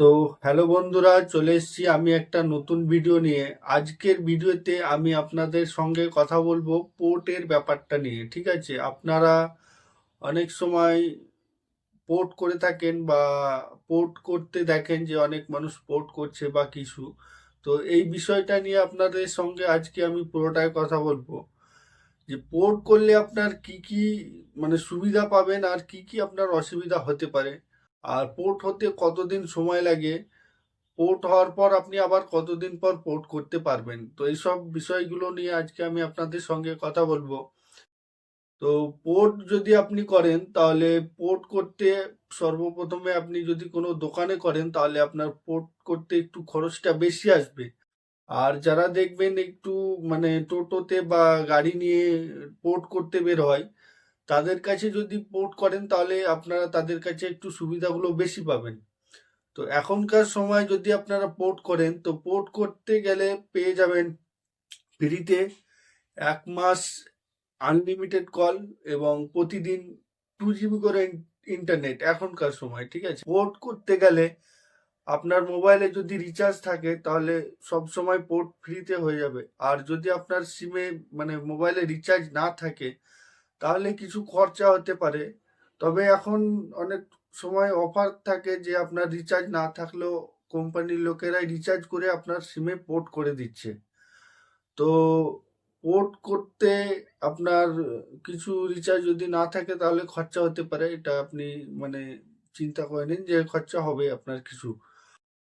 তো হ্যালো বন্ধুরা, চলে এসছি আমি একটা নতুন ভিডিও নিয়ে। আজকের ভিডিওতে আমি আপনাদের সঙ্গে কথা বলব পোর্টের ব্যাপারটা নিয়ে, ঠিক আছে? আপনারা অনেক সময় পোর্ট করে থাকেন বা পোর্ট করতে দেখেন যে অনেক মানুষ পোর্ট করছে বা কিছু। তো এই বিষয়টা নিয়ে আপনাদের সঙ্গে আজকে আমি পুরোটাই কথা বলব। যে পোর্ট করলে আপনার কি কি মানে সুবিধা পাবেন আর কি কি আপনার অসুবিধা হতে পারে? আর পোর্ট হতে কতদিন সময় লাগে? পোর্ট হওয়ার পর আপনি আবার কতদিন পর পোর্ট করতে পারবেন? তো এইসব বিষয়গুলো নিয়ে আজকে আমি আপনাদের সঙ্গে কথা বলব। তো পোর্ট যদি আপনি করেন, তাহলে পোর্ট করতে সর্বপ্রথমে আপনি যদি কোনো দোকানে করেন, তাহলে আপনার পোর্ট করতে একটু খরচটা বেশি আসবে। আর যারা দেখবেন একটু মানে টোটোতে বা গাড়ি নিয়ে পোর্ট করতে বের হয় তাদের কাছে যদি পোর্ট করেন, তাহলে আপনারা তাদের কাছে একটু সুবিধাগুলো বেশি পাবেন। তো এখনকার সময় যদি আপনারা পোর্ট করেন, তো পোর্ট করতে গেলে পেয়ে যাবেন ফ্রিতে এক মাস আনলিমিটেড কল এবং প্রতিদিন টু জিবি করে ইন্টারনেট এখনকার সময়, ঠিক আছে? পোর্ট করতে গেলে আপনার মোবাইলে যদি রিচার্জ থাকে, তাহলে সব সময় পোর্ট ফ্রিতে হয়ে যাবে। আর যদি আপনার সিমে মানে মোবাইলে রিচার্জ না থাকে তাহলে কিছু খরচা হতে পারে। তবে এখন অনেক সময় অফার থাকে যে আপনার রিচার্জ না থাকলেও কোম্পানির লোকেরাই রিচার্জ করে আপনার সিমে পোর্ট করে দিচ্ছে। তো পোর্ট করতে আপনার কিছু রিচার্জ যদি না থাকে তাহলে খরচা হতে পারে, এটা আপনি মানে চিন্তা করে নিন যে খরচা হবে আপনার কিছু।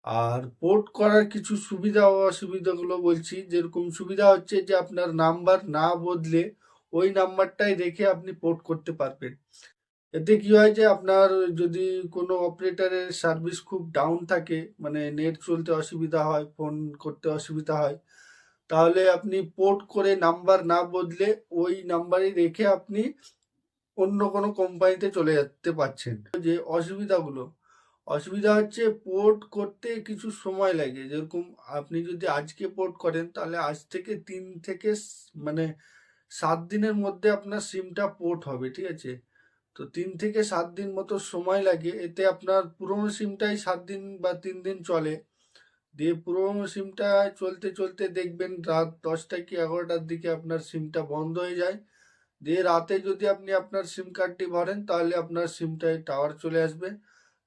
আর পোর্ট করার কিছু সুবিধা ও অসুবিধাগুলো বলছি। যেরকম সুবিধা হচ্ছে যে আপনার নাম্বার না বদলে ওই নাম্বারটাই রেখে আপনি পোর্ট করতে পারবেন। এতে কি হয় যে আপনার যদি কোনো অপারেটরের সার্ভিস খুব ডাউন থাকে মানে নেট চলতে অসুবিধা হয় ফোন করতে অসুবিধা হয়, তাহলে আপনি পোর্ট করে নাম্বার না বদলে ওই নাম্বারই রেখে আপনি অন্য কোনো কোম্পানিতে চলে যেতে পারছেন। যে অসুবিধাগুলো, অসুবিধা হচ্ছে পোর্ট করতে কিছু সময় লাগে। যেরকম আপনি যদি আজকে পোর্ট করেন, তাহলে আজ থেকে তিন থেকে মানে সাত দিনের মধ্যে আপনার সিমটা পোর্ট হবে, ঠিক আছে? তো তিন থেকে সাত দিন মতো সময় লাগে। এতে আপনার পুরোনো সিমটাই সাত দিন বা তিন দিন চলে। দিয়ে পুরোনো সিমটা চলতে চলতে দেখবেন রাত দশটা কি এগারোটার দিকে আপনার সিমটা বন্ধ হয়ে যায়। দিয়ে রাতে যদি আপনি আপনার সিম কার্ডটি ভরেন, তাহলে আপনার সিমটায় টাওয়ার চলে আসবে।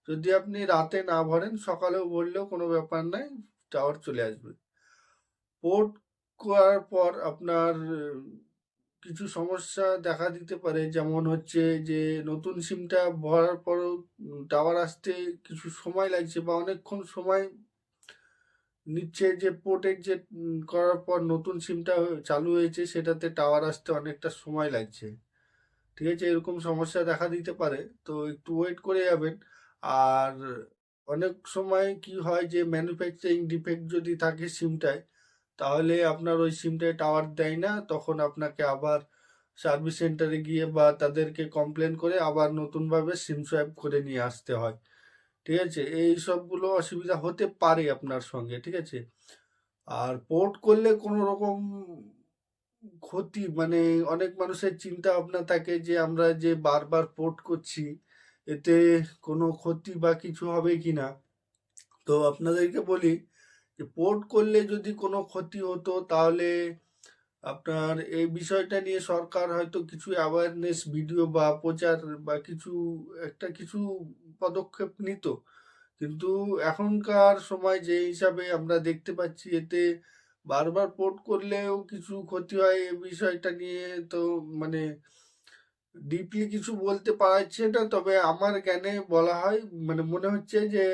যদি আপনি রাতে না ভরেন, সকালেও ভরলেও কোনো ব্যাপার নাই টাওয়ার চলে আসবে। পোর্ট করার পর আপনার কিছু সমস্যা দেখা দিতে পারে, যেমন হচ্ছে যে নতুন সিমটা ভরার পরও টাওয়ার আসতে কিছু সময় লাগছে বা অনেকক্ষণ সময় নিচ্ছে যে পোর্টের যে করার পর নতুন সিমটা চালু হয়েছে, সেটাতে টাওয়ার আসতে অনেকটা সময় লাগছে। ঠিক আছে, এরকম সমস্যা দেখা দিতে পারে, তো একটু ওয়েট করে যাবেন। আর অনেক সময় কি হয় যে ম্যানুফ্যাকচারিং ডিফেক্ট যদি থাকে সিমটায় তাহলে আপনার ওই সিমটায় টাওয়ার দেয় না, তখন আপনাকে আবার সার্ভিস সেন্টারে গিয়ে বা তাদেরকে কমপ্লেন করে আবার নতুনভাবে সিম সোয়াপ করে নিয়ে আসতে হয়। ঠিক আছে? এই সবগুলো অসুবিধা হতে পারে আপনার সঙ্গে, ঠিক আছে? আর পোর্ট করলে কোনো রকম ক্ষতি মানে অনেক মানুষের চিন্তা ভাবনা থাকে যে আমরা যে বারবার পোর্ট করছি, এতে কোনো ক্ষতি বা কিছু হবে কি না তো আপনাদেরকে বলি পোর্ট করলে যদি কোনো ক্ষতি হতো তাহলে আপনার এই বিষয়টা নিয়ে সরকার হয়তো কিছু অ্যাওয়ারনেস ভিডিও বা প্রচার বা কিছু, একটা কিছু পদক্ষেপ নিত। কিন্তু এখনকার সময় যে হিসাবে আমরা দেখতে পাচ্ছি এতে বারবার পোর্ট করলেও কিছু ক্ষতি হয় এই বিষয়টা নিয়ে তো মানে ডিপলি কিছু বলতে পারছে না। তবে আমার জ্ঞানে বলা হয় মানে মনে হচ্ছে যে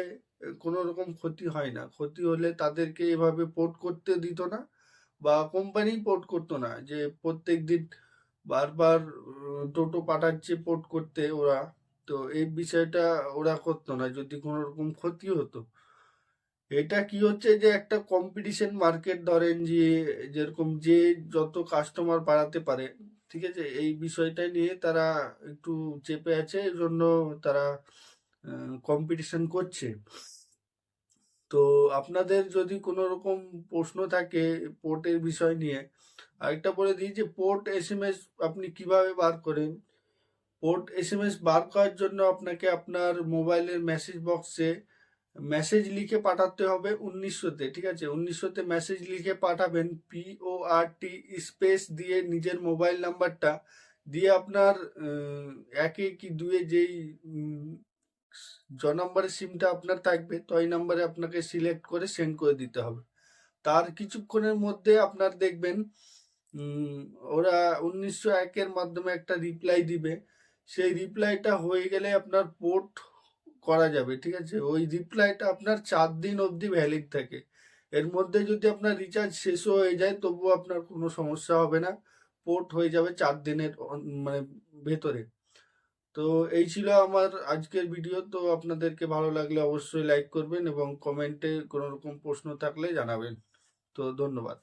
কোনো রকম ক্ষতি হয় না। ক্ষতি হলে তাদেরকে এভাবে পোর্ট করতে দিত না বা কোম্পানি পোর্ট করতো না। যে প্রত্যেক দিন বারবার টোটো পাঠাচ্ছে পোর্ট করতে ওরা। তো এই বিষয়টা ওরা করতো না, যদি কোনো রকম ক্ষতি হতো। এটা কি হচ্ছে যে একটা কম্পিটিশন মার্কেট ধরেন যে, যেরকম যে যত কাস্টমার বাড়াতে পারে, ঠিক আছে? এই বিষয়টা নিয়ে তারা একটু চেপে আছে এই জন্য তারা কম্পিটিশন করছে। তো আপনাদের যদি কোনো রকম প্রশ্ন থাকে পোর্টের বিষয় নিয়ে, আরেকটা বলে দিই যে পোর্ট এস আপনি কীভাবে বার করেন? পোর্ট এস এম এস বার করার জন্য আপনাকে আপনার মোবাইলের মেসেজ বক্সে মেসেজ লিখে পাঠাতে হবে উনিশশোতে, ঠিক আছে? উনিশশোতে মেসেজ লিখে পাঠাবেন পি ও আর টি স্পেস দিয়ে নিজের মোবাইল নাম্বারটা দিয়ে আপনার একে কি দুয়ে যেই জ নম্বরের সিমটা আপনার থাকবে, তো এই নাম্বারে আপনাকে সিলেক্ট করে সেন্ড করে দিতে হবে। তার কিছুক্ষণের মধ্যে আপনার দেখবেন ওরা উনিশশো একের মাধ্যমে একটা রিপ্লাই দিবে। সেই রিপ্লাইটা হয়ে গেলে আপনার পোর্ট করা যাবে, ঠিক আছে? ওই রিপ্লাইটা আপনার চার দিন অবধি ভ্যালিড থাকে। এর মধ্যে যদি আপনার রিচার্জ শেষও হয়ে যায়, তবুও আপনার কোনো সমস্যা হবে না। পোর্ট হয়ে যাবে চার দিনের মানে ভেতরে। তো এই ছিল আমার আজকের ভিডিও তো আপনাদেরকে ভালো লাগলে অবশ্যই লাইক করবেন এবং কমেন্টে কোনো রকম প্রশ্ন থাকলে জানাবেন। তো ধন্যবাদ।